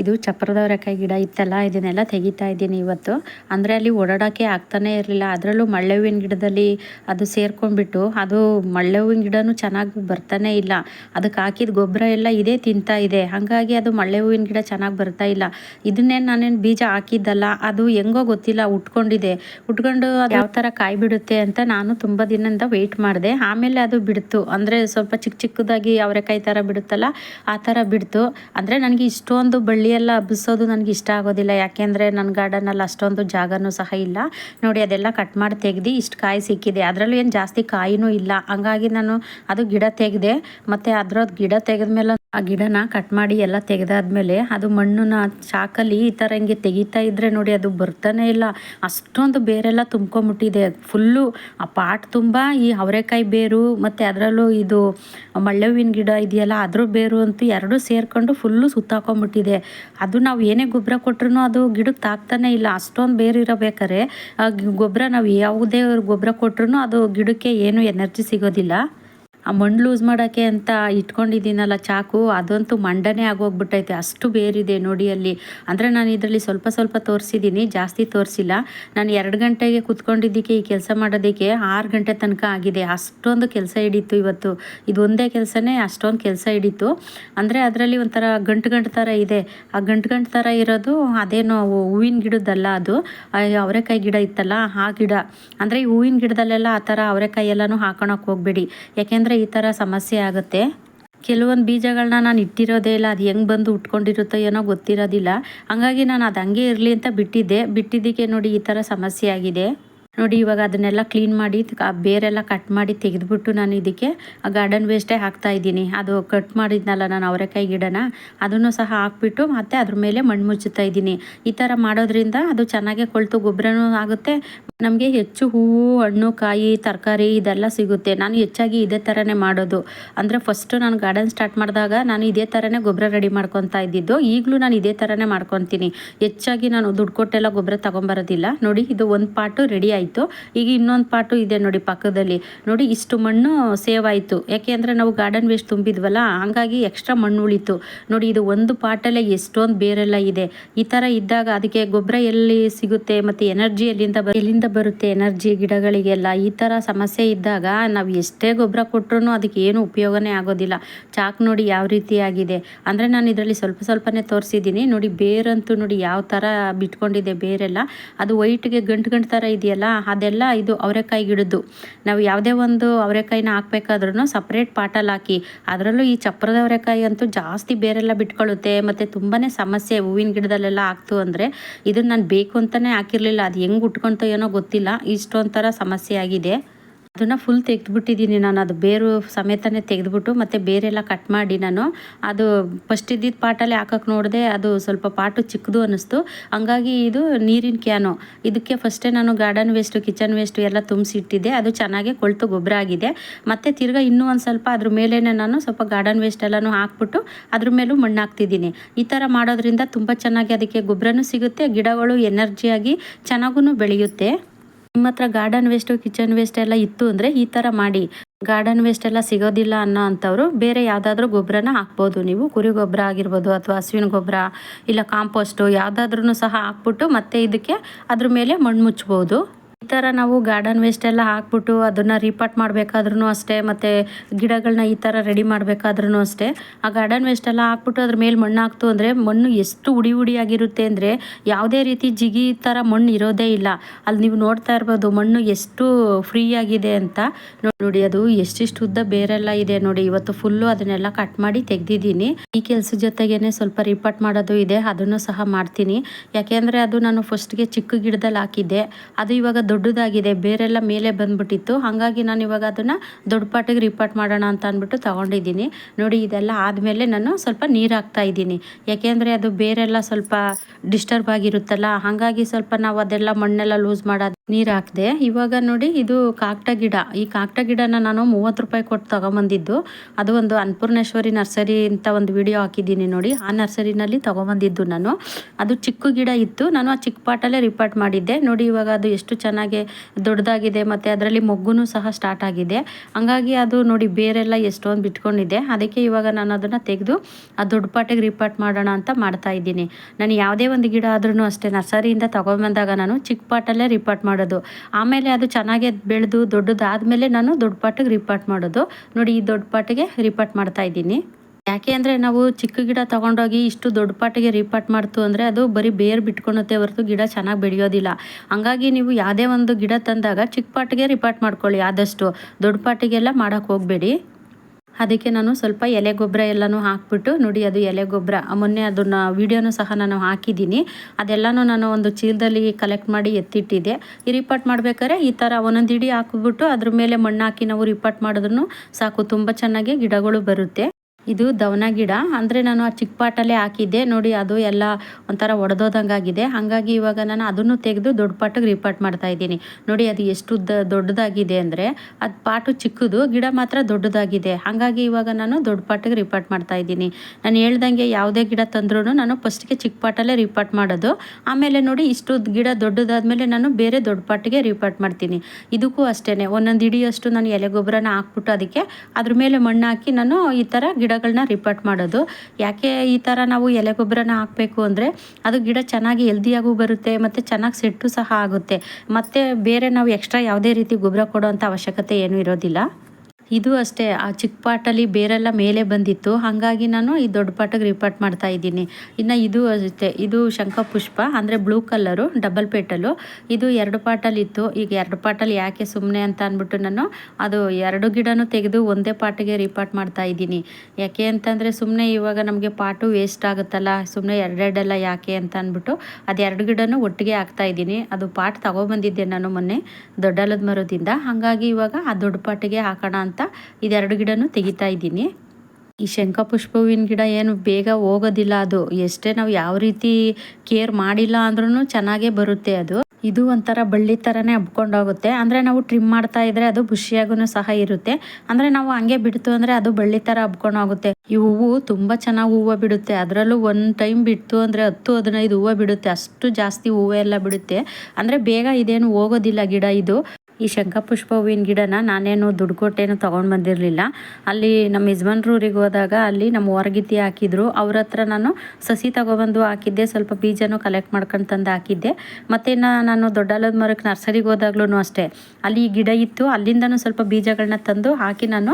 ಇದು ಚಪ್ರದವರೆಕಾಯಿ ಗಿಡ ಇತ್ತಲ್ಲ, ಇದನ್ನೆಲ್ಲ ತೆಗಿತಾ ಇದ್ದೀನಿ ಇವತ್ತು. ಅಂದರೆ ಅಲ್ಲಿ ಓಡಾಡೋಕ್ಕೆ ಆಗ್ತಾನೆ ಇರಲಿಲ್ಲ. ಅದರಲ್ಲೂ ಮಳ್ಳೆ ಹೂವಿನ ಗಿಡದಲ್ಲಿ ಅದು ಸೇರ್ಕೊಂಡ್ಬಿಟ್ಟು ಅದು ಮಳ್ಳೆ ಹೂವಿನ ಗಿಡನೂ ಚೆನ್ನಾಗಿ ಬರ್ತಾನೆ ಇಲ್ಲ. ಅದಕ್ಕೆ ಹಾಕಿದ ಗೊಬ್ಬರ ಎಲ್ಲ ಇದೇ ತಿಂತಾ ಇದೆ. ಹಾಗಾಗಿ ಅದು ಮಳ್ಳೆ ಹೂವಿನ ಗಿಡ ಚೆನ್ನಾಗಿ ಬರ್ತಾ ಇಲ್ಲ. ಇದನ್ನೇ ನಾನೇನು ಬೀಜ ಹಾಕಿದ್ದಲ್ಲ, ಅದು ಹೆಂಗೋ ಗೊತ್ತಿಲ್ಲ, ಉಟ್ಕೊಂಡಿದೆ. ಉಟ್ಕೊಂಡು ಅದು ಯಾವ ಥರ ಕಾಯಿ ಬಿಡುತ್ತೆ ಅಂತ ನಾನು ತುಂಬ ದಿನದಿಂದ ವೆಯ್ಟ್ ಮಾಡಿದೆ. ಆಮೇಲೆ ಅದು ಬಿಡ್ತು. ಅಂದರೆ ಸ್ವಲ್ಪ ಚಿಕ್ಕ ಚಿಕ್ಕದಾಗಿ ಅವರೆಕಾಯಿ ಥರ ಬಿಡುತ್ತಲ್ಲ, ಆ ಥರ ಬಿಡ್ತು. ಅಂದರೆ ನನಗೆ ಇಷ್ಟೊಂದು ಬಳ್ಳಿ ಎಲ್ಲ ಹಬ್ಬಿಸೋದು ನನಗೆ ಇಷ್ಟ ಆಗೋದಿಲ್ಲ. ಯಾಕೆಂದರೆ ನನ್ನ ಗಾರ್ಡನಲ್ಲಿ ಅಷ್ಟೊಂದು ಜಾಗನೂ ಸಹ ಇಲ್ಲ. ನೋಡಿ, ಅದೆಲ್ಲ ಕಟ್ ಮಾಡಿ ತೆಗ್ದು ಇಷ್ಟು ಕಾಯಿ ಸಿಕ್ಕಿದೆ. ಅದರಲ್ಲೂ ಏನು ಜಾಸ್ತಿ ಕಾಯಿನೂ ಇಲ್ಲ. ಹಂಗಾಗಿ ನಾನು ಅದು ಗಿಡ ತೆಗೆದೆ, ಮತ್ತು ಅದ್ರದ್ದು ಗಿಡ ತೆಗೆದ್ಮೇಲೆ ಆ ಗಿಡನ ಕಟ್ ಮಾಡಿ ಎಲ್ಲ ತೆಗೆದಾದ್ಮೇಲೆ ಅದು ಮಣ್ಣನ್ನ ಚಾಕಲ್ಲಿ ಈ ಥರ ಹಿಂಗೆ ತೆಗಿತಾ ಇದ್ರೆ ನೋಡಿ ಅದು ಬರ್ತಾನೆ ಇಲ್ಲ. ಅಷ್ಟೊಂದು ಬೇರೆಲ್ಲ ತುಂಬ್ಕೊಂಬಿಟ್ಟಿದೆ. ಫುಲ್ಲು ಆ ಪಾಟ್ ತುಂಬ ಈ ಅವರೆಕಾಯಿ ಬೇರು ಮತ್ತು ಅದರಲ್ಲೂ ಇದು ಮಳ್ಳೆ ಹೂವಿನ ಗಿಡ ಇದೆಯಲ್ಲ ಅದ್ರ ಬೇರು ಅಂತೂ ಎರಡೂ ಸೇರ್ಕೊಂಡು ಫುಲ್ಲು ಸುತ್ತಾಕೊಂಬಿಟ್ಟಿದೆ. ಅದು ನಾವು ಏನೇ ಗೊಬ್ಬರ ಕೊಟ್ರು ಅದು ಗಿಡಕ್ಕೆ ತಾಕ್ತಾನೆ ಇಲ್ಲ. ಅಷ್ಟೊಂದು ಬೇರು ಇರಬೇಕಾರೆ ಗೊಬ್ಬರ ನಾವು ಯಾವುದೇ ಗೊಬ್ಬರ ಕೊಟ್ರು ಅದು ಗಿಡಕ್ಕೆ ಏನು ಎನರ್ಜಿ ಸಿಗೋದಿಲ್ಲ. ಆ ಮಣ್ಣು ಲೂಸ್ ಮಾಡೋಕ್ಕೆ ಅಂತ ಇಟ್ಕೊಂಡಿದ್ದೀನಲ್ಲ ಚಾಕು, ಅದಂತೂ ಮಂಡನೆ ಆಗೋಗ್ಬಿಟ್ಟೈತೆ. ಅಷ್ಟು ಬೇರಿದೆ ನೋಡಿ ಅಲ್ಲಿ. ಅಂದರೆ ನಾನು ಇದರಲ್ಲಿ ಸ್ವಲ್ಪ ಸ್ವಲ್ಪ ತೋರಿಸಿದ್ದೀನಿ, ಜಾಸ್ತಿ ತೋರಿಸಿಲ್ಲ. ನಾನು ಎರಡು ಗಂಟೆಗೆ ಕುತ್ಕೊಂಡಿದ್ದಕ್ಕೆ, ಈ ಕೆಲಸ ಮಾಡೋದಕ್ಕೆ ಆರು ಗಂಟೆ ತನಕ ಆಗಿದೆ. ಅಷ್ಟೊಂದು ಕೆಲಸ ಹಿಡಿತು ಇವತ್ತು. ಇದು ಒಂದೇ ಕೆಲಸನೇ, ಅಷ್ಟೊಂದು ಕೆಲಸ ಹಿಡಿತು. ಅಂದರೆ ಅದರಲ್ಲಿ ಒಂಥರ ಗಂಟು ಗಂಟು ಥರ ಇದೆ. ಆ ಗಂಟು ಗಂಟು ಥರ ಇರೋದು ಅದೇನೋ ಹೂವಿನ ಗಿಡದಲ್ಲ ಅದು. ಅವರೆಕಾಯಿ ಗಿಡ ಇತ್ತಲ್ಲ, ಆ ಗಿಡ. ಅಂದರೆ ಈ ಹೂವಿನ ಗಿಡದಲ್ಲೆಲ್ಲ ಆ ಥರ ಅವರೆಕಾಯಿ ಎಲ್ಲನೂ ಹಾಕೋಣಕ್ಕೆ ಹೋಗ್ಬೇಡಿ. ಯಾಕೆಂದರೆ ಈ ಥರ ಸಮಸ್ಯೆ ಆಗುತ್ತೆ. ಕೆಲವೊಂದು ಬೀಜಗಳನ್ನ ನಾನು ಇಟ್ಟಿರೋದೇ ಇಲ್ಲ, ಅದು ಹೆಂಗೆ ಬಂದು ಉಟ್ಕೊಂಡಿರುತ್ತೋ ಏನೋ ಗೊತ್ತಿರೋದಿಲ್ಲ. ಹಾಗಾಗಿ ನಾನು ಅದು ಹಂಗೆ ಇರಲಿ ಅಂತ ಬಿಟ್ಟಿದ್ದೆ. ಬಿಟ್ಟಿದ್ದಕ್ಕೆ ನೋಡಿ ಈ ಥರ ಸಮಸ್ಯೆ ಆಗಿದೆ. ನೋಡಿ, ಇವಾಗ ಅದನ್ನೆಲ್ಲ ಕ್ಲೀನ್ ಮಾಡಿ ಬೇರೆಲ್ಲ ಕಟ್ ಮಾಡಿ ತೆಗೆದ್ಬಿಟ್ಟು ನಾನು ಇದಕ್ಕೆ ಗಾರ್ಡನ್ ವೇಸ್ಟೇ ಹಾಕ್ತಾ ಇದ್ದೀನಿ. ಅದು ಕಟ್ ಮಾಡಿದ್ನಲ್ಲ ನಾನು ಅವರೆಕಾಯಿ ಗಿಡನ, ಅದನ್ನು ಸಹ ಹಾಕ್ಬಿಟ್ಟು ಮತ್ತೆ ಅದ್ರ ಮೇಲೆ ಮಣ್ಣು ಮುಚ್ಚುತ್ತಾ ಇದ್ದೀನಿ. ಈ ಥರ ಮಾಡೋದ್ರಿಂದ ಅದು ಚೆನ್ನಾಗೆ ಕೊಳ್ತು, ಗೊಬ್ಬರನೂ ಆಗುತ್ತೆ. ನಮಗೆ ಹೆಚ್ಚು ಹೂವು, ಹಣ್ಣು, ಕಾಯಿ, ತರಕಾರಿ ಇದೆಲ್ಲ ಸಿಗುತ್ತೆ. ನಾನು ಹೆಚ್ಚಾಗಿ ಇದೇ ಥರನೇ ಮಾಡೋದು. ಅಂದರೆ ಫಸ್ಟು ನಾನು ಗಾರ್ಡನ್ ಸ್ಟಾರ್ಟ್ ಮಾಡಿದಾಗ ನಾನು ಇದೇ ಥರನೇ ಗೊಬ್ಬರ ರೆಡಿ ಮಾಡ್ಕೊತಾ ಇದ್ದಿದ್ದು. ಈಗಲೂ ನಾನು ಇದೇ ಥರನೇ ಮಾಡ್ಕೊತೀನಿ. ಹೆಚ್ಚಾಗಿ ನಾನು ದುಡ್ಡು ಕೊಟ್ಟೆಲ್ಲ ಗೊಬ್ಬರ ತೊಗೊಂಬರೋದಿಲ್ಲ. ನೋಡಿ, ಇದು ಒಂದು ಪಾಟು ರೆಡಿ ಈಗ ಇನ್ನೊಂದು ಪಾಟು ಇದೆ ನೋಡಿ ಪಕ್ಕದಲ್ಲಿ. ನೋಡಿ ಇಷ್ಟು ಮಣ್ಣು ಸೇವ್ ಆಯಿತು ಯಾಕೆ ಅಂದರೆ ನಾವು ಗಾರ್ಡನ್ ವೇಸ್ಟ್ ತುಂಬಿದ್ವಲ್ಲ, ಹಂಗಾಗಿ ಎಕ್ಸ್ಟ್ರಾ ಮಣ್ಣು ಉಳಿತು. ನೋಡಿ ಇದು ಒಂದು ಪಾಟಲ್ಲೇ ಎಷ್ಟೊಂದು ಬೇರೆಲ್ಲ ಇದೆ. ಈ ಥರ ಇದ್ದಾಗ ಅದಕ್ಕೆ ಗೊಬ್ಬರ ಎಲ್ಲಿ ಸಿಗುತ್ತೆ ಮತ್ತು ಎನರ್ಜಿ ಎಲ್ಲಿಂದ ಎಲ್ಲಿಂದ ಬರುತ್ತೆ ಎನರ್ಜಿ ಗಿಡಗಳಿಗೆಲ್ಲ? ಈ ಥರ ಸಮಸ್ಯೆ ಇದ್ದಾಗ ನಾವು ಎಷ್ಟೇ ಗೊಬ್ಬರ ಕೊಟ್ಟರು ಅದಕ್ಕೆ ಏನು ಉಪಯೋಗನೇ ಆಗೋದಿಲ್ಲ. ಚಾಕ್ ನೋಡಿ ಯಾವ ರೀತಿ ಆಗಿದೆ. ಅಂದರೆ ನಾನು ಇದರಲ್ಲಿ ಸ್ವಲ್ಪ ಸ್ವಲ್ಪನೇ ತೋರಿಸಿದ್ದೀನಿ. ನೋಡಿ ಬೇರಂತೂ ನೋಡಿ ಯಾವ ಥರ ಬಿಟ್ಕೊಂಡಿದೆ ಬೇರೆಲ್ಲ. ಅದು ವೈಟ್ಗೆ ಗಂಟು ಗಂಟು ಥರ ಇದೆಯಲ್ಲ ಅದೆಲ್ಲ ಇದು ಅವರೆಕಾಯಿ ಗಿಡದ್ದು ನಾವು ಯಾವುದೇ ಒಂದು ಅವರೆಕಾಯಿನ ಹಾಕ್ಬೇಕಾದ್ರೂ ಸಪ್ರೇಟ್ ಪಾಟಲ್ಲಿ ಹಾಕಿ, ಅದರಲ್ಲೂ ಈ ಚಪ್ರದ ಅವರೆಕಾಯಿ ಅಂತೂ ಜಾಸ್ತಿ ಬೇರೆಲ್ಲ ಬಿಟ್ಕೊಳ್ಳುತ್ತೆ, ಮತ್ತು ತುಂಬಾ ಸಮಸ್ಯೆ ಹೂವಿನ ಗಿಡದಲ್ಲೆಲ್ಲ ಆಗ್ತು ಅಂದರೆ ಇದನ್ನು ನಾನು ಬೇಕು ಅಂತಲೇ ಹಾಕಿರಲಿಲ್ಲ. ಅದು ಹೆಂಗೆ ಉಟ್ಕೊಳ್ತೋ ಏನೋ ಗೊತ್ತಿಲ್ಲ. ಇಷ್ಟೊಂಥರ ಸಮಸ್ಯೆ ಆಗಿದೆ. ಅದನ್ನು ಫುಲ್ ತೆಗೆದುಬಿಟ್ಟಿದ್ದೀನಿ ನಾನು. ಅದು ಬೇರು ಸಮೇತನೇ ತೆಗೆದುಬಿಟ್ಟು ಮತ್ತು ಬೇರೆಲ್ಲ ಕಟ್ ಮಾಡಿ ನಾನು. ಅದು ಫಸ್ಟ್ ಇದ್ದಿದ್ದ ಪಾಟಲ್ಲಿ ಹಾಕಕ್ಕೆ ನೋಡಿದೆ ಅದು ಸ್ವಲ್ಪ ಪಾಟು ಚಿಕ್ಕದು ಅನ್ನಿಸ್ತು ಹಂಗಾಗಿ ಇದು ನೀರಿನ ಕ್ಯಾನು. ಇದಕ್ಕೆ ಫಸ್ಟೇ ನಾನು ಗಾರ್ಡನ್ ವೇಸ್ಟು ಕಿಚನ್ ವೇಸ್ಟು ಎಲ್ಲ ತುಂಬಿಸಿ ಇಟ್ಟಿದ್ದೆ. ಅದು ಚೆನ್ನಾಗಿ ಕೊಳ್ತು ಗೊಬ್ಬರ ಆಗಿದೆ. ಮತ್ತು ತಿರ್ಗಾ ಇನ್ನೂ ಒಂದು ಸ್ವಲ್ಪ ಅದ್ರ ಮೇಲೇ ನಾನು ಸ್ವಲ್ಪ ಗಾರ್ಡನ್ ವೇಸ್ಟ್ ಎಲ್ಲನೂ ಹಾಕ್ಬಿಟ್ಟು ಅದ್ರ ಮೇಲೂ ಮಣ್ಣು ಹಾಕ್ತಿದ್ದೀನಿ. ಈ ಥರ ಮಾಡೋದ್ರಿಂದ ತುಂಬ ಚೆನ್ನಾಗಿ ಅದಕ್ಕೆ ಗೊಬ್ಬರನೂ ಸಿಗುತ್ತೆ, ಗಿಡಗಳು ಎನರ್ಜಿಯಾಗಿ ಚೆನ್ನಾಗೂ ಬೆಳೆಯುತ್ತೆ. ನಿಮ್ಮ ಹತ್ರ ಗಾರ್ಡನ್ ವೇಸ್ಟು ಕಿಚನ್ ವೇಸ್ಟ್ ಎಲ್ಲ ಇತ್ತು ಅಂದ್ರೆ ಈ ತರ ಮಾಡಿ. ಗಾರ್ಡನ್ ವೇಸ್ಟ್ ಎಲ್ಲ ಸಿಗೋದಿಲ್ಲ ಅನ್ನೋ ಅಂಥವ್ರು ಬೇರೆ ಯಾವುದಾದ್ರೂ ಗೊಬ್ಬರನ ಹಾಕ್ಬೋದು. ನೀವು ಕುರಿ ಗೊಬ್ಬರ ಆಗಿರ್ಬೋದು ಅಥವಾ ಹಸುವಿನ ಗೊಬ್ಬರ ಇಲ್ಲ ಕಾಂಪೋಸ್ಟು ಯಾವುದಾದ್ರೂ ಸಹ ಹಾಕ್ಬಿಟ್ಟು ಮತ್ತೆ ಇದಕ್ಕೆ ಅದ್ರ ಮೇಲೆ ಮಣ್ಣು ಮುಚ್ಬೋದು. ಈ ಥರ ನಾವು ಗಾರ್ಡನ್ ವೇಸ್ಟ್ ಎಲ್ಲ ಹಾಕ್ಬಿಟ್ಟು ಅದನ್ನು ರೀಪಾಟ್ ಮಾಡಬೇಕಾದ್ರೂ ಅಷ್ಟೇ, ಮತ್ತು ಗಿಡಗಳನ್ನ ಈ ಥರ ರೆಡಿ ಮಾಡಬೇಕಾದ್ರೂ ಅಷ್ಟೇ. ಆ ಗಾರ್ಡನ್ ವೇಸ್ಟ್ ಎಲ್ಲ ಹಾಕ್ಬಿಟ್ಟು ಅದ್ರ ಮೇಲೆ ಮಣ್ಣು ಹಾಕ್ತು ಅಂದರೆ ಮಣ್ಣು ಎಷ್ಟು ಉಡಿ ಉಡಿ ಆಗಿರುತ್ತೆ ಅಂದರೆ ಯಾವುದೇ ರೀತಿ ಜಿಗಿ ಥರ ಮಣ್ಣು ಇರೋದೇ ಇಲ್ಲ. ಅಲ್ಲಿ ನೀವು ನೋಡ್ತಾ ಇರ್ಬೋದು ಮಣ್ಣು ಎಷ್ಟು ಫ್ರೀ ಆಗಿದೆ ಅಂತ. ನೋಡಿ ಅದು ಎಷ್ಟಿಷ್ಟು ಉದ್ದ ಬೇರೆಲ್ಲ ಇದೆ ನೋಡಿ. ಇವತ್ತು ಫುಲ್ಲು ಅದನ್ನೆಲ್ಲ ಕಟ್ ಮಾಡಿ ತೆಗ್ದಿದ್ದೀನಿ. ಈ ಕೆಲಸ ಜೊತೆಗೇನೆ ಸ್ವಲ್ಪ ರಿಪಾರ್ಟ್ ಮಾಡೋದು ಇದೆ, ಅದನ್ನು ಸಹ ಮಾಡ್ತೀನಿ. ಯಾಕೆಂದರೆ ಅದು ನಾನು ಫಸ್ಟ್ಗೆ ಚಿಕ್ಕ ಗಿಡದಲ್ಲಿ ಹಾಕಿದ್ದೆ. ಅದು ಇವಾಗ ದೊಡ್ಡದಾಗಿದೆ, ಬೇರೆಲ್ಲ ಮೇಲೆ ಬಂದ್ಬಿಟ್ಟಿತ್ತು. ಹಾಗಾಗಿ ನಾನು ಇವಾಗ ಅದನ್ನು ದೊಡ್ಡ ಪಾಟಿಗೆ ರಿಪಾರ್ಟ್ ಮಾಡೋಣ ಅಂತ ಅಂದ್ಬಿಟ್ಟು ತಗೊಂಡಿದ್ದೀನಿ. ನೋಡಿ, ಇದೆಲ್ಲ ಆದಮೇಲೆ ನಾನು ಸ್ವಲ್ಪ ನೀರು ಹಾಕ್ತಾ ಇದ್ದೀನಿ ಯಾಕೆಂದರೆ ಅದು ಬೇರೆಲ್ಲ ಸ್ವಲ್ಪ ಡಿಸ್ಟರ್ಬ್ ಆಗಿರುತ್ತಲ್ಲ, ಹಾಗಾಗಿ ಸ್ವಲ್ಪ ನಾವು ಅದೆಲ್ಲ ಮಣ್ಣೆಲ್ಲ ಲೂಸ್ ಮಾಡೋದು ನೀರು ಹಾಕಿದೆ ಇವಾಗ ನೋಡಿ ಇದು ಕಾಕ್ಟ ಗಿಡ. ಈ ಕಾಕ್ಟ ಗಿಡನ ನಾನು ಮೂವತ್ತು ರೂಪಾಯಿ ಕೊಟ್ಟು ತಗೊಂಬಂದಿದ್ದು. ಅದು ಒಂದು ಅನ್ನಪೂರ್ಣೇಶ್ವರಿ ನರ್ಸರಿ ಅಂತ ಒಂದು ವಿಡಿಯೋ ಹಾಕಿದ್ದೀನಿ ನೋಡಿ. ಆ ನರ್ಸರಿನಲ್ಲಿ ತಗೊಂಬಂದಿದ್ದು ನಾನು. ಅದು ಚಿಕ್ಕ ಗಿಡ ಇತ್ತು. ನಾನು ಆ ಚಿಕ್ಕ ಪಾಟಲ್ಲೇ ರಿಪಾರ್ಟ್ ಮಾಡಿದ್ದೆ. ನೋಡಿ ಇವಾಗ ಅದು ಎಷ್ಟು ಚೆನ್ನಾಗಿ ದೊಡ್ಡದಾಗಿದೆ ಮತ್ತು ಅದರಲ್ಲಿ ಮೊಗ್ಗುನೂ ಸಹ ಸ್ಟಾರ್ಟ್ ಆಗಿದೆ. ಹಂಗಾಗಿ ಅದು ನೋಡಿ ಬೇರೆಲ್ಲ ಎಷ್ಟೊಂದು ಬಿಟ್ಕೊಂಡಿದೆ. ಅದಕ್ಕೆ ಇವಾಗ ನಾನು ಅದನ್ನು ತೆಗೆದು ಆ ದೊಡ್ಡ ಪಾಟಿಗೆ ರಿಪಾರ್ಟ್ ಮಾಡೋಣ ಅಂತ ಮಾಡ್ತಾ ಇದ್ದೀನಿ. ನಾನು ಯಾವುದೇ ಒಂದು ಗಿಡ ಆದ್ರೂ ಅಷ್ಟೇ ನರ್ಸರಿಯಿಂದ ತಗೊಂಬಂದಾಗ ನಾನು ಚಿಕ್ಕ ಪಾಟಲ್ಲೇ ರಿಪಾರ್ಟ್ ಮಾಡೋದು. ಆಮೇಲೆ ಅದು ಚೆನ್ನಾಗಿ ಬೆಳೆದು ದೊಡ್ಡದಾದ್ಮೇಲೆ ನಾನು ದೊಡ್ಡ ಪಾಟಿಗೆ ರಿಪಾರ್ಟ್ ಮಾಡೋದು. ನೋಡಿ ಈ ದೊಡ್ಡ ಪಾಟಿಗೆ ರಿಪಾರ್ಟ್ ಮಾಡ್ತಾ ಇದ್ದೀನಿ. ಯಾಕೆ ಅಂದರೆ ನಾವು ಚಿಕ್ಕ ಗಿಡ ತೊಗೊಂಡೋಗಿ ಇಷ್ಟು ದೊಡ್ಡ ಪಾಟಿಗೆ ರಿಪಾರ್ಟ್ ಮಾಡ್ತು ಅಂದರೆ ಅದು ಬರೀ ಬೇರು ಬಿಟ್ಕೊಳುತ್ತೆ ಹೊರತು ಗಿಡ ಚೆನ್ನಾಗಿ ಬೆಳೆಯೋದಿಲ್ಲ. ಹಂಗಾಗಿ ನೀವು ಯಾವುದೇ ಒಂದು ಗಿಡ ತಂದಾಗ ಚಿಕ್ಕ ಪಾಟಿಗೆ ರಿಪಾರ್ಟ್ ಮಾಡ್ಕೊಳ್ಳಿ ಆದಷ್ಟು. ದೊಡ್ಡ ಪಾಟಿಗೆಲ್ಲ ಮಾಡೋಕ್ಕೆ ಹೋಗಬೇಡಿ. ಅದಕ್ಕೆ ನಾನು ಸ್ವಲ್ಪ ಎಲೆ ಗೊಬ್ಬರ ಎಲ್ಲನೂ ಹಾಕ್ಬಿಟ್ಟು, ನೋಡಿ ಅದು ಎಲೆ ಗೊಬ್ಬರ. ಮೊನ್ನೆ ಅದನ್ನು ವಿಡಿಯೋನು ಸಹ ನಾನು ಹಾಕಿದ್ದೀನಿ. ಅದೆಲ್ಲನೂ ನಾನು ಒಂದು ಚೀಲದಲ್ಲಿ ಕಲೆಕ್ಟ್ ಮಾಡಿ ಎತ್ತಿಟ್ಟಿದ್ದೆ. ಈ ರಿಪಾರ್ಟ್ ಮಾಡ್ಬೇಕಾದ್ರೆ ಈ ಥರ ಒಂದೊಂದು ಇಡಿ ಹಾಕಿಬಿಟ್ಟು ಅದ್ರ ಮೇಲೆ ಮಣ್ಣು ಹಾಕಿ ನಾವು ರಿಪಾರ್ಟ್ ಮಾಡಿದ್ರು ಸಾಕು. ತುಂಬ ಚೆನ್ನಾಗಿ ಗಿಡಗಳು ಬರುತ್ತೆ. ಇದು ದವನ ಗಿಡ. ಅಂದರೆ ನಾನು ಆ ಚಿಕ್ಕ ಪಾಟಲ್ಲೇ ಹಾಕಿದ್ದೆ. ನೋಡಿ ಅದು ಎಲ್ಲ ಒಂಥರ ಒಡೆದೋದಂಗಾಗಿದೆ. ಹಾಗಾಗಿ ಇವಾಗ ನಾನು ಅದನ್ನು ತೆಗೆದು ದೊಡ್ಡ ಪಾಟಿಗೆ ರಿಪಾರ್ಟ್ ಮಾಡ್ತಾ ಇದ್ದೀನಿ. ನೋಡಿ ಅದು ಎಷ್ಟು ದೊಡ್ಡದಾಗಿದೆ ಅಂದರೆ ಅದು ಪಾಟು ಚಿಕ್ಕದು, ಗಿಡ ಮಾತ್ರ ದೊಡ್ಡದಾಗಿದೆ. ಹಾಗಾಗಿ ಇವಾಗ ನಾನು ದೊಡ್ಡ ಪಾಟಿಗೆ ರಿಪಾರ್ಟ್ ಮಾಡ್ತಾ ಇದ್ದೀನಿ. ನಾನು ಹೇಳ್ದಂಗೆ ಯಾವುದೇ ಗಿಡ ತಂದ್ರೂ ನಾನು ಫಸ್ಟ್ಗೆ ಚಿಕ್ಕ ಪಾಟಲ್ಲೇ ರಿಪಾರ್ಟ್ ಮಾಡೋದು. ಆಮೇಲೆ ನೋಡಿ ಇಷ್ಟು ಗಿಡ ದೊಡ್ಡದಾದ್ಮೇಲೆ ನಾನು ಬೇರೆ ದೊಡ್ಡ ಪಾಟಿಗೆ ರಿಪಾರ್ಟ್ ಮಾಡ್ತೀನಿ. ಇದಕ್ಕೂ ಅಷ್ಟೇ ಒಂದೊಂದು ಇಡಿಯಷ್ಟು ನಾನು ಎಲೆ ಗೊಬ್ಬರನ ಹಾಕ್ಬಿಟ್ಟು ಅದಕ್ಕೆ ಅದ್ರ ಮೇಲೆ ಮಣ್ಣು ಹಾಕಿ ನಾನು ಈ ಥರ ಗಿಡಗಳನ್ನ ರಿಪೋರ್ಟ್ ಮಾಡೋದು. ಯಾಕೆ ಈ ಥರ ನಾವು ಎಲೆ ಗೊಬ್ಬರನ ಹಾಕಬೇಕು ಅಂದರೆ ಅದು ಗಿಡ ಚೆನ್ನಾಗಿ ಹೆಲ್ದಿಯಾಗೂ ಬರುತ್ತೆ, ಮತ್ತು ಚೆನ್ನಾಗಿ ಸೆಟ್ಟು ಸಹ ಆಗುತ್ತೆ. ಮತ್ತು ಬೇರೆ ನಾವು ಎಕ್ಸ್ಟ್ರಾ ಯಾವುದೇ ರೀತಿ ಗೊಬ್ಬರ ಕೊಡೋವಂಥ ಅವಶ್ಯಕತೆ ಏನೂ ಇರೋದಿಲ್ಲ. ಇದು ಅಷ್ಟೇ, ಆ ಚಿಕ್ಕ ಪಾಟಲ್ಲಿ ಬೇರೆಲ್ಲ ಮೇಲೆ ಬಂದಿತ್ತು. ಹಾಗಾಗಿ ನಾನು ಈ ದೊಡ್ಡ ಪಾಟಿಗೆ ರಿಪಾರ್ಟ್ ಮಾಡ್ತಾ ಇದ್ದೀನಿ. ಇನ್ನು ಇದು ಅಷ್ಟೇ, ಇದು ಶಂಖಪುಷ್ಪ ಅಂದರೆ ಬ್ಲೂ ಕಲ್ಲರು ಡಬಲ್ ಪೇಟಲು ಇದು ಎರಡು ಪಾಟಲ್ಲಿತ್ತು ಈಗ ಎರಡು ಪಾಟಲ್ಲಿ ಯಾಕೆ ಸುಮ್ಮನೆ ಅಂತ ಅಂದ್ಬಿಟ್ಟು ನಾನು ಅದು ಎರಡು ಗಿಡನೂ ತೆಗೆದು ಒಂದೇ ಪಾಟಿಗೆ ರಿಪಾರ್ಟ್ ಮಾಡ್ತಾ ಇದ್ದೀನಿ. ಯಾಕೆ ಅಂತಂದರೆ ಸುಮ್ಮನೆ ಇವಾಗ ನಮಗೆ ಪಾಟು ವೇಸ್ಟ್ ಆಗುತ್ತಲ್ಲ ಸುಮ್ಮನೆ ಎರಡೆರಡೆಲ್ಲ ಯಾಕೆ ಅಂತ ಅಂದ್ಬಿಟ್ಟು ಅದು ಎರಡು ಗಿಡನೂ ಒಟ್ಟಿಗೆ ಹಾಕ್ತಾ ಇದ್ದೀನಿ. ಅದು ಪಾಟ್ ತಗೊಬಂದಿದ್ದೆ ನಾನು ಮೊನ್ನೆ ದೊಡ್ಡಲದ ಮರದಿಂದ. ಹಾಗಾಗಿ ಇವಾಗ ಆ ದೊಡ್ಡ ಪಾಟಿಗೆ ಹಾಕೋಣ ಅಂತ ಇದೆರಡು ಗಿಡನೂ ತೆಗಿತಾ ಇದ್ದೀನಿ. ಈ ಶಂಖಪುಷ್ಪ ಹೂವಿನ ಗಿಡ ಏನು ಬೇಗ ಹೋಗೋದಿಲ್ಲ ಅದು. ಎಷ್ಟೇ ನಾವು ಯಾವ ರೀತಿ ಕೇರ್ ಮಾಡಿಲ್ಲ ಅಂದ್ರೂ ಚೆನ್ನಾಗೇ ಬರುತ್ತೆ ಅದು. ಇದು ಒಂಥರ ಬಳ್ಳಿ ಥರನೇ ಹಬ್ಕೊಂಡೋಗುತ್ತೆ ಅಂದರೆ ನಾವು ಟ್ರಿಮ್ ಮಾಡ್ತಾ ಇದ್ರೆ ಅದು ಬುಷಿಯಾಗೂ ಸಹ ಇರುತ್ತೆ. ಅಂದರೆ ನಾವು ಹಂಗೆ ಬಿಡ್ತು ಅಂದರೆ ಅದು ಬಳ್ಳಿ ಥರ ಹಬ್ಕೊಂಡೋಗುತ್ತೆ ಈ ಹೂವು ತುಂಬ ಚೆನ್ನಾಗಿ ಹೂವು ಬಿಡುತ್ತೆ. ಅದರಲ್ಲೂ ಒಂದು ಟೈಮ್ ಬಿಡ್ತು ಅಂದರೆ ಹತ್ತು, ಹದಿನೈದು ಹೂವು ಬಿಡುತ್ತೆ. ಅಷ್ಟು ಜಾಸ್ತಿ ಹೂವು ಎಲ್ಲ ಬಿಡುತ್ತೆ. ಅಂದರೆ ಬೇಗ ಇದೇನು ಹೋಗೋದಿಲ್ಲ ಗಿಡ ಇದು. ಈ ಶಂಖಪುಷ್ಪ ಹೂವಿನ ಗಿಡನ ನಾನೇನು ದುಡ್ಡು ಕೊಟ್ಟೇನು ತೊಗೊಂಡು ಬಂದಿರಲಿಲ್ಲ. ಅಲ್ಲಿ ನಮ್ಮ ಯಜಮಾನ್ರೂರಿಗೆ ಹೋದಾಗ ಅಲ್ಲಿ ನಮ್ಮ ಹೊರಗಿತ್ತಿ ಹಾಕಿದ್ರು. ಅವ್ರ ಹತ್ರ ನಾನು ಸಸಿ ತಗೊಬಂದು ಹಾಕಿದ್ದೆ, ಸ್ವಲ್ಪ ಬೀಜನೂ ಕಲೆಕ್ಟ್ ಮಾಡ್ಕೊಂಡು ತಂದು ಹಾಕಿದ್ದೆ. ಮತ್ತು ನಾನು ದೊಡ್ಡಲದ ಮರಕ್ಕೆ ನರ್ಸರಿಗೆ ಹೋದಾಗ್ಲೂ ಅಷ್ಟೇ. ಅಲ್ಲಿ ಗಿಡ ಇತ್ತು. ಅಲ್ಲಿಂದನೂ ಸ್ವಲ್ಪ ಬೀಜಗಳನ್ನ ತಂದು ಹಾಕಿ ನಾನು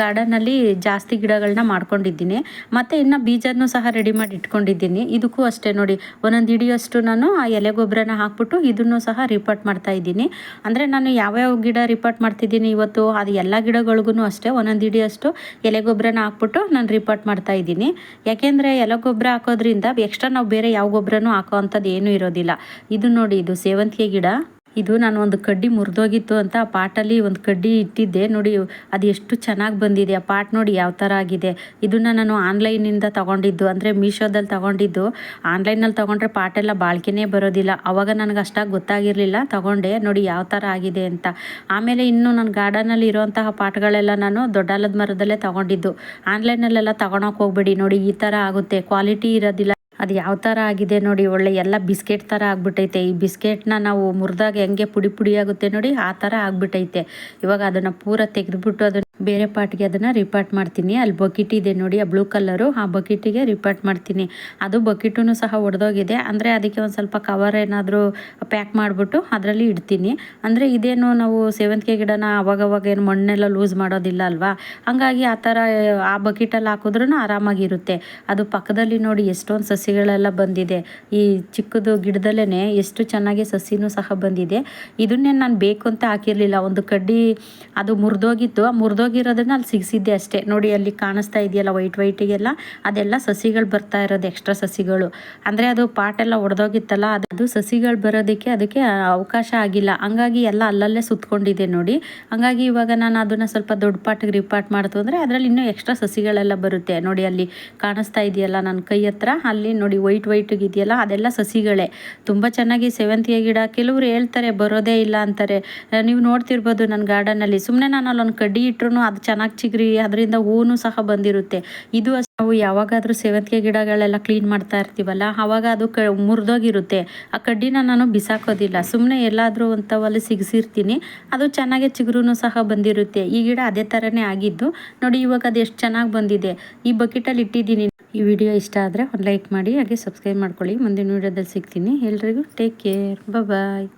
ಗಾರ್ಡನಲ್ಲಿ ಜಾಸ್ತಿ ಗಿಡಗಳನ್ನ ಮಾಡ್ಕೊಂಡಿದ್ದೀನಿ. ಮತ್ತು ಇನ್ನು ಬೀಜನೂ ಸಹ ರೆಡಿ ಮಾಡಿ ಇಟ್ಕೊಂಡಿದ್ದೀನಿ. ಇದಕ್ಕೂ ಅಷ್ಟೇ ನೋಡಿ. ಒಂದೊಂದು ಹಿಡಿಯಷ್ಟು ನಾನು ಆ ಎಲೆ ಗೊಬ್ಬರನ ಹಾಕ್ಬಿಟ್ಟು ಇದನ್ನು ಸಹ ರಿಪೋರ್ಟ್ ಮಾಡ್ತಾ ಇದ್ದೀನಿ. ಅಂದರೆ ನಾನು ಯಾವ್ಯಾವ ಗಿಡ ರಿಪೋರ್ಟ್ ಮಾಡ್ತಿದ್ದೀನಿ ಇವತ್ತು, ಅದು ಎಲ್ಲ ಗಿಡಗಳಿಗೂ ಅಷ್ಟೇ, ಒಂದೊಂದು ಹಿಡಿಯಷ್ಟು ಎಲೆ ಗೊಬ್ಬರನ ಹಾಕ್ಬಿಟ್ಟು ನಾನು ರಿಪೋರ್ಟ್ ಮಾಡ್ತಾ ಇದ್ದೀನಿ. ಯಾಕೆಂದರೆ ಎಲೆ ಗೊಬ್ಬರ ಹಾಕೋದ್ರಿಂದ ಎಕ್ಸ್ಟ್ರಾ ನಾವು ಬೇರೆ ಯಾವ ಗೊಬ್ಬರನೂ ಹಾಕೋ ಅಂಥದ್ದು ಏನೂ ಇರೋದಿಲ್ಲ. ಇದು ನೋಡಿ, ಇದು ಸೇವಂತಿಗೆ ಗಿಡ. ಇದು ನಾನು ಒಂದು ಕಡ್ಡಿ ಮುರಿದೋಗಿತ್ತು ಅಂತ ಆ ಪಾಟಲ್ಲಿ ಒಂದು ಕಡ್ಡಿ ಇಟ್ಟಿದ್ದೆ. ನೋಡಿ, ಅದು ಎಷ್ಟು ಚೆನ್ನಾಗಿ ಬಂದಿದೆ. ಆ ಪಾಟ್ ನೋಡಿ ಯಾವ ಥರ ಆಗಿದೆ. ಇದನ್ನು ನಾನು ಆನ್ಲೈನಿಂದ ತಗೊಂಡಿದ್ದು. ಅಂದರೆ ಮೀಶೋದಲ್ಲಿ ತಗೊಂಡಿದ್ದು. ಆನ್ಲೈನಲ್ಲಿ ತೊಗೊಂಡ್ರೆ ಪಾಟೆಲ್ಲ ಬಾಳ್ಕೆನೇ ಬರೋದಿಲ್ಲ. ಅವಾಗ ನನಗೆ ಅಷ್ಟಾಗಿ ಗೊತ್ತಾಗಿರಲಿಲ್ಲ. ತೊಗೊಂಡೆ. ನೋಡಿ ಯಾವ ಥರ ಆಗಿದೆ ಅಂತ. ಆಮೇಲೆ ಇನ್ನು ನನ್ನ ಗಾರ್ಡನಲ್ಲಿ ಇರೋಂತಹ ಪಾಟ್ಗಳೆಲ್ಲ ನಾನು ದೊಡ್ಡಾಲದ ಮರದಲ್ಲೇ ತೊಗೊಂಡಿದ್ದು. ಆನ್ಲೈನಲ್ಲೆಲ್ಲ ತೊಗೊಳಕ್ಕೆ ಹೋಗ್ಬೇಡಿ. ನೋಡಿ, ಈ ಥರ ಆಗುತ್ತೆ. ಕ್ವಾಲಿಟಿ ಇರೋದಿಲ್ಲ. ಅದು ಯಾವ ಥರ ಆಗಿದೆ ನೋಡಿ, ಒಳ್ಳೆ ಎಲ್ಲ ಬಿಸ್ಕೆಟ್ ಥರ ಆಗ್ಬಿಟ್ಟೈತೆ. ಈ ಬಿಸ್ಕೆಟ್ನ ನಾವು ಮುರಿದಾಗ ಹೆಂಗೆ ಪುಡಿ ಪುಡಿ ಆಗುತ್ತೆ ನೋಡಿ, ಆ ಥರ ಆಗ್ಬಿಟ್ಟೈತೆ. ಇವಾಗ ಅದನ್ನು ಪೂರ ತೆಗೆದುಬಿಟ್ಟು ಅದನ್ನು ಬೇರೆ ಪಾಟ್ಗೆ ಅದನ್ನು ರಿಪಾರ್ಟ್ ಮಾಡ್ತೀನಿ. ಅಲ್ಲಿ ಬಕೆಟ್ ಇದೆ ನೋಡಿ, ಆ ಬ್ಲೂ ಕಲರು ಆ ಬಕೆಟಿಗೆ ರಿಪಾರ್ಟ್ ಮಾಡ್ತೀನಿ. ಅದು ಬಕೆಟೂ ಸಹ ಒಡೆದೋಗಿದೆ. ಅಂದರೆ ಅದಕ್ಕೆ ಒಂದು ಸ್ವಲ್ಪ ಕವರ್ ಏನಾದರೂ ಪ್ಯಾಕ್ ಮಾಡಿಬಿಟ್ಟು ಅದರಲ್ಲಿ ಇಡ್ತೀನಿ. ಅಂದರೆ ಇದೇನು ನಾವು ಸೇವಂತಿಗೆ ಗಿಡನ ಅವಾಗವಾಗ ಏನು ಮಣ್ಣೆಲ್ಲ ಲೂಸ್ ಮಾಡೋದಿಲ್ಲ ಅಲ್ವಾ? ಹಂಗಾಗಿ ಆ ಥರ, ಆ ಬಕೆಟಲ್ಲಿ ಹಾಕಿದ್ರೂ ಆರಾಮಾಗಿರುತ್ತೆ. ಅದು ಪಕ್ಕದಲ್ಲಿ ನೋಡಿ ಎಷ್ಟೊಂದು ಸಸಿಗಳೆಲ್ಲ ಬಂದಿದೆ. ಈ ಚಿಕ್ಕದು ಗಿಡದಲ್ಲೇ ಎಷ್ಟು ಚೆನ್ನಾಗಿ ಸಸಿನೂ ಸಹ ಬಂದಿದೆ. ಇದನ್ನೇ ನಾನು ಬೇಕು ಅಂತ ಹಾಕಿರಲಿಲ್ಲ. ಒಂದು ಕಡ್ಡಿ ಅದು ಮುರಿದೋಗಿತ್ತು. ಆ ಒಡೆದೋಗಿರೋದನ್ನ ಅಲ್ಲಿ ಸಿಗಿಸಿದ್ದೆ ಅಷ್ಟೇ. ನೋಡಿ, ಅಲ್ಲಿ ಕಾಣಿಸ್ತಾ ಇದೆಯಲ್ಲ ವೈಟ್ ವೈಟಿಗೆಲ್ಲ ಅದೆಲ್ಲ ಸಸಿಗಳು ಬರ್ತಾ ಇರೋದು ಎಕ್ಸ್ಟ್ರಾ ಸಸಿಗಳು. ಅಂದರೆ ಅದು ಪಾಟೆಲ್ಲ ಒಡೆದೋಗಿತ್ತಲ್ಲ, ಅದು ಸಸಿಗಳು ಬರೋದಕ್ಕೆ ಅದಕ್ಕೆ ಅವಕಾಶ ಆಗಿಲ್ಲ. ಹಂಗಾಗಿ ಎಲ್ಲ ಅಲ್ಲಲ್ಲೇ ಸುತ್ತಕೊಂಡಿದೆ ನೋಡಿ. ಹಂಗಾಗಿ ಇವಾಗ ನಾನು ಅದನ್ನು ಸ್ವಲ್ಪ ದೊಡ್ಡ ಪಾಟಿಗೆ ರಿಪಾರ್ಟ್ ಮಾಡ್ತು ಅಂದರೆ ಅದರಲ್ಲಿ ಇನ್ನೂ ಎಕ್ಸ್ಟ್ರಾ ಸಸಿಗಳೆಲ್ಲ ಬರುತ್ತೆ. ನೋಡಿ, ಅಲ್ಲಿ ಕಾಣಿಸ್ತಾ ಇದೆಯಲ್ಲ ನನ್ನ ಕೈ ಹತ್ರ? ಅಲ್ಲಿ ನೋಡಿ ವೈಟ್ ವೈಟಿಗೆ ಇದೆಯಲ್ಲ, ಅದೆಲ್ಲ ಸಸಿಗಳೇ. ತುಂಬ ಚೆನ್ನಾಗಿ ಸೇವಂತಿಗೆ ಗಿಡ. ಕೆಲವರು ಹೇಳ್ತಾರೆ, ಬರೋದೇ ಇಲ್ಲ ಅಂತಾರೆ. ನೀವು ನೋಡ್ತಿರ್ಬೋದು ನನ್ನ ಗಾರ್ಡನಲ್ಲಿ ಸುಮ್ಮನೆ ನಾನು ಅಲ್ಲೊಂದು ಕಡ್ಡಿ ಇಟ್ರು ಅದು ಚೆನ್ನಾಗಿ ಚಿಗ್ರಿ, ಅದರಿಂದ ಹೂವು ಸಹ ಬಂದಿರುತ್ತೆ. ಇದು ನಾವು ಯಾವಾಗಾದರೂ ಸೇವಂತಿಗೆ ಗಿಡಗಳೆಲ್ಲ ಕ್ಲೀನ್ ಮಾಡ್ತಾ ಇರ್ತೀವಲ್ಲ ಆವಾಗ ಅದು ಕ, ಮುರಿದೋಗಿರುತ್ತೆ. ಆ ಕಡ್ಡಿನ ನಾನು ಬಿಸಾಕೋದಿಲ್ಲ ಸುಮ್ಮನೆ ಎಲ್ಲಾದರೂ ಒಂಥವಲ್ಲಿ ಸಿಗಿಸಿರ್ತೀನಿ, ಅದು ಚೆನ್ನಾಗೆ ಚಿಗುರು ಸಹ ಬಂದಿರುತ್ತೆ. ಈ ಗಿಡ ಅದೇ ಥರನೇ ಆಗಿದ್ದು, ನೋಡಿ ಇವಾಗ ಅದು ಎಷ್ಟು ಚೆನ್ನಾಗಿ ಬಂದಿದೆ. ಈ ಬಕೆಟಲ್ಲಿ ಇಟ್ಟಿದ್ದೀನಿ. ಈ ವಿಡಿಯೋ ಇಷ್ಟ ಆದರೆ ಒಂದು ಲೈಕ್ ಮಾಡಿ, ಹಾಗೆ ಸಬ್ಸ್ಕ್ರೈಬ್ ಮಾಡ್ಕೊಳ್ಳಿ. ಮುಂದಿನ ವಿಡಿಯೋದಲ್ಲಿ ಸಿಗ್ತೀನಿ. ಎಲ್ರಿಗೂ ಟೇಕ್ ಕೇರ್ ಬಾಯ್